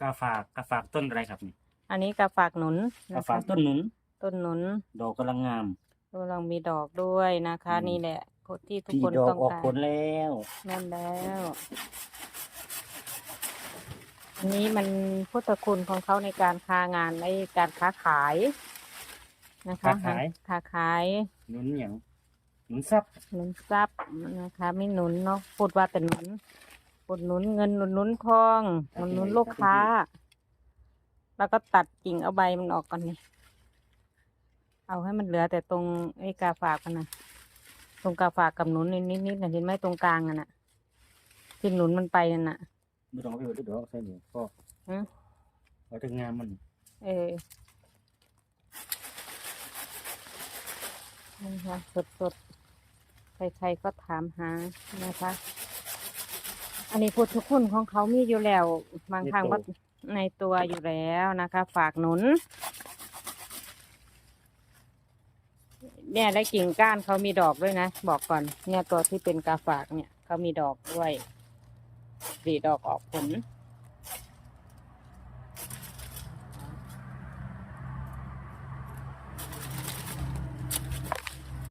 กาฝากกาฝากต้นอะไรครับนี่อันนี้กาฝากหนุนกานะฝาคะกต้นหนุน ต้นหนุนดอกกำลังงาม กำลังมีดอกด้วยนะคะ อืม นี่แหละที่ทุกที่คนดอกต้องออกการผลแล้วนั่นแล้วอันนี้มันพุทธคุณของเขาในการค้างานในการค้าขายนะคะค้าขายค้าขายหนุนอย่างหนุนซับหนุนทรัพย์นะคะ ไม่หนุนเนาะพูดว่าแต่หนุน อุดหนุนเงินหนุนหนุนทองหนุนหนุนลูกค้า แล้วก็ตัดกิ่งเอาใบมันออกก่อนนี่เอาให้มันเหลือแต่ตรงไอ้กาฝากมันนะตรงกาฝากกับหนุนนิดๆนะเห็นไหมตรงกลางอะน่ะที่หนุนมันไปนั่นน่ะไม่ต้องเอาไปไว้ที่ดอกใส่นี่ก็ฮะเอาแต่งามมัน เออนะคะสดสดๆ ใครๆก็ถามหานะคะ อันนี้พุทธคุณของเขามีอยู่แล้ว บางครั้งก็ในตัวอยู่แล้วนะคะ ฝากหนุน เนี่ยและกิ่งก้านเขามีดอกด้วยนะ บอกก่อน เนี่ยตัวที่เป็นกาฝากเนี่ยเขามีดอกด้วยสีดอกออกผล